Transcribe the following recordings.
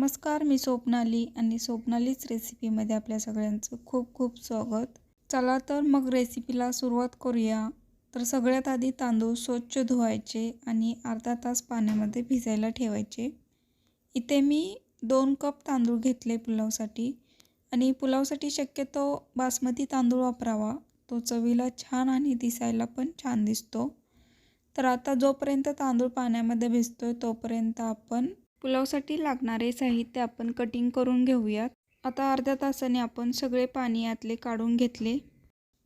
नमस्कार मी स्वप्नाली आणि स्वप्नालीच रेसिपीमध्ये आपल्या सगळ्यांचं खूप खूप स्वागत. चला तर मग रेसिपीला सुरुवात करूया. तर सगळ्यात आधी तांदूळ स्वच्छ धुवायचे आणि अर्धा तास पाण्यामध्ये भिजायला ठेवायचे. इथे मी दोन कप तांदूळ घेतले पुलावसाठी आणि पुलावसाठी शक्यतो बासमती तांदूळ वापरावा. तो चवीला छान आणि दिसायला पण छान दिसतो. तर आता जोपर्यंत तांदूळ पाण्यामध्ये भिजतो आहे तोपर्यंत आपण पुलावसाठी लागणारे साहित्य आपण कटिंग करून घेऊयात. आता अर्ध्या तासाने आपण सगळे पाणी यातले काढून घेतले.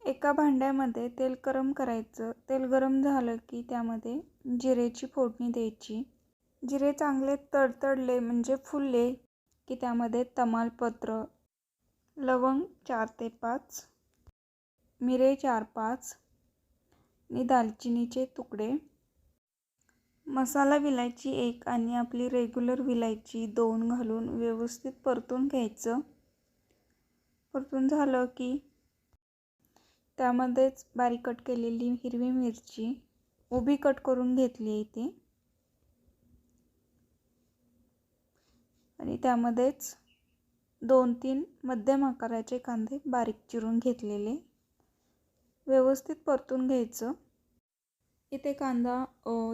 एका भांड्यामध्ये तेल गरम करायचं. तेल गरम झालं की त्यामध्ये जिरेची फोडणी द्यायची. जिरे चांगले तडतडले म्हणजे फुलले की त्यामध्ये तमालपत्र लवंग चार ते पाच मिरे चार पाच आणि दालचिनीचे तुकडे. मसाला विलायची एक आणि आपली रेग्युलर विलायची दोन घालून व्यवस्थित परतून घ्यायचं. परतून झालं की त्यामध्येच बारीक कट केलेली हिरवी मिरची उभी कट करून घेतली ती. आणि त्यामध्येच दोन तीन मध्यम आकाराचे कांदे बारीक चिरून घेतलेले. व्यवस्थित परतून घ्यायचं. इथे कांदा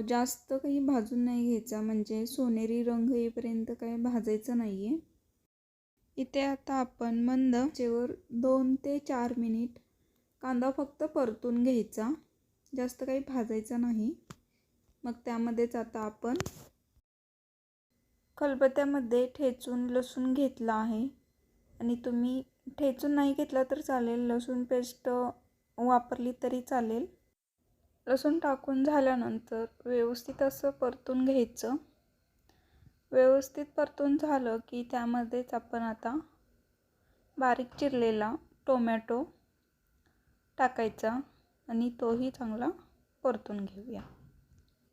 जास्त काही भाजून नाही घ्यायचा. म्हणजे सोनेरी रंग येईपर्यंत काही भाजायचं नाही आहे इथे आता आपण मंद चेवर दोन ते चार मिनिट कांदा फक्त परतून घ्यायचा. जास्त काही भाजायचा नाही. मग त्यामध्येच आता आपण खलबत्त्यामध्ये ठेचून लसूण घेतला आहे. आणि तुम्ही ठेचून नाही घेतला तर चालेल. लसूण पेस्ट वापरली तरी चालेल. लसूण टाकून झाल्यानंतर व्यवस्थित असं परतून घ्यायचं. व्यवस्थित परतून झालं की त्यामध्येच आपण आता बारीक चिरलेला टोमॅटो टाकायचा आणि तोही चांगला परतून घेऊया.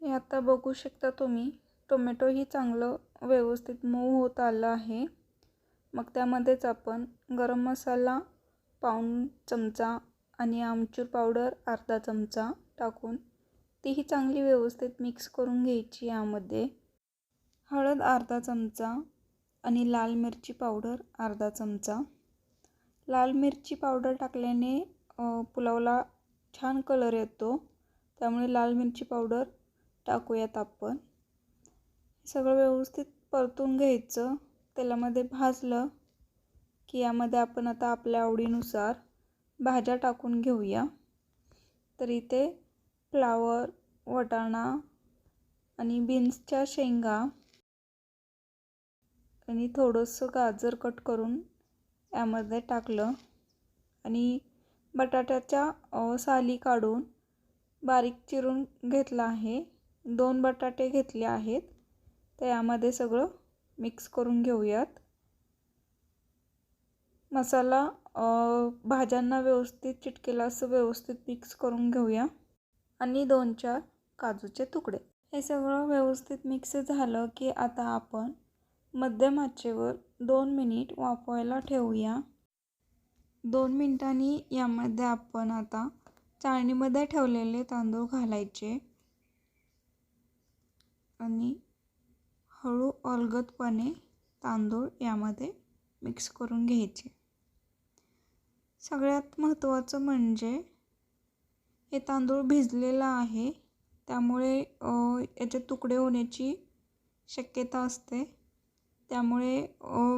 हे आता बघू शकता तुम्ही टोमॅटोही चांगलं व्यवस्थित मऊ होत आलं आहे. मग त्यामध्येच आपण गरम मसाला पाऊण चमचा आणि आमचूर पावडर अर्धा चमचा टाकून तीही चांगली व्यवस्थित मिक्स करून घ्यायची यामध्ये. हळद अर्धा चमचा आणि लाल मिरची पावडर अर्धा चमचा. लाल मिरची पावडर टाकल्याने पुलावला छान कलर येतो. त्यामुळे लाल मिरची पावडर टाकूयात आपण. सगळं व्यवस्थित परतून घ्यायचं. तेलामध्ये भाजलं की यामध्ये आपण आता आपल्या आवडीनुसार भाज्या टाकून घेऊया. तर इथे फ्लावर वटाणा आणि बीन्सच्या शेंगा आणि थोडंसं गाजर कट करून यामध्ये टाकलं आणि बटाट्याच्या साली काढून बारीक चिरून घेतला आहे. दोन बटाटे घेतले आहेत. तर यामध्ये सगळं मिक्स करून घेऊयात. मसाला भाज्यांना व्यवस्थित चिटकेला असं व्यवस्थित मिक्स करून घेऊया. आणि दोन चार काजूचे तुकडे. हे सगळं व्यवस्थित मिक्स झालं की आता आपण मध्यम आचेवर दोन मिनिट वाफवायला ठेवूया. दोन मिनिटांनी यामध्ये आपण आता चाळणीमध्ये ठेवलेले तांदूळ घालायचे. आणि हळू अलगदपणे तांदूळ यामध्ये मिक्स करून घ्यायचे. सगळ्यात महत्त्वाचं म्हणजे हे तांदूळ भिजलेला आहे. त्यामुळे याचे तुकडे होण्याची शक्यता असते. त्यामुळे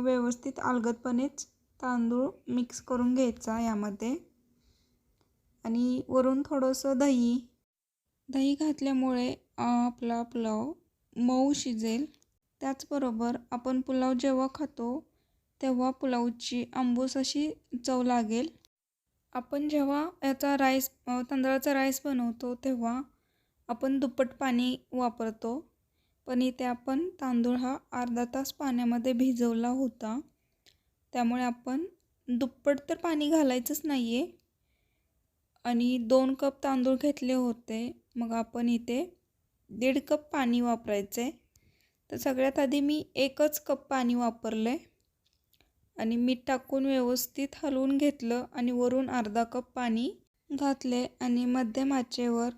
व्यवस्थित अलगदपणेच तांदूळ मिक्स करून घ्यायचा यामध्ये. आणि वरून थोडंसं दही. दही घातल्यामुळे आपला पुलाव मऊ शिजेल. त्याचबरोबर आपण पुलाव जेव्हा खातो तेव्हा पुलावची आंबूस अशी चव लागेल. आपण जेव्हा याचा राईस तांदळाचा राईस बनवतो तेव्हा आपण दुप्पट पाणी वापरतो. पण इथे आपण तांदूळ हा अर्धा तास पाण्यामध्ये भिजवला होता. त्यामुळे आपण दुप्पट तर पाणी घालायचंच नाही आहे आणि दोन कप तांदूळ घेतले होते. मग आपण इथे दीड कप पाणी वापरायचं. आहे तर सगळ्यात आधी मी एकच कप पाणी वापरलं. आहे आणि मीठ टाकून व्यवस्थित हलवून घेतलं आणि वरून अर्धा कप पाणी घातले आणि मध्यम आचेवर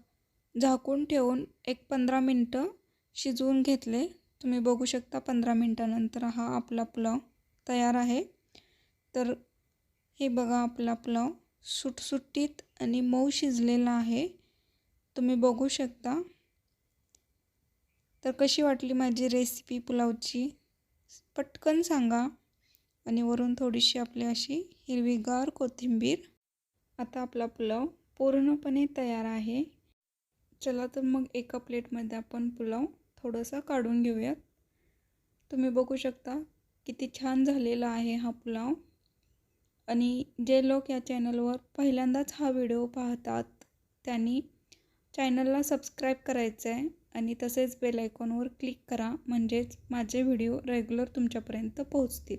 झाकून ठेवून एक पंधरा मिनटं शिजवून घेतले. तुम्ही बघू शकता पंधरा मिनटानंतर हा आपला पुलाव तयार आहे. तर हे बघा आपला पुलाव सुटसुटीत आणि मऊ शिजलेला आहे. तुम्ही बघू शकता. तर कशी वाटली माझी रेसिपी पुलावची? पटकन सांगा. आणि वरून थोडीशी आपली अशी हिरवीगार कोथिंबीर. आता आपला पुलाव पूर्णपणे तयार आहे. चला तर मग एका प्लेटमध्ये आपण पुलाव थोडासा काढून घेऊयात. तुम्ही बघू शकता किती छान झालेला आहे हा पुलाव. आणि जे लोक या चॅनलवर पहिल्यांदाच हा व्हिडिओ पाहतात त्यांनी चॅनलला सबस्क्राईब करायचं आहे आणि तसेच बेल आयकॉनवर क्लिक करा म्हणजेच माझे व्हिडिओ रेग्युलर तुमच्यापर्यंत पोहोचतील.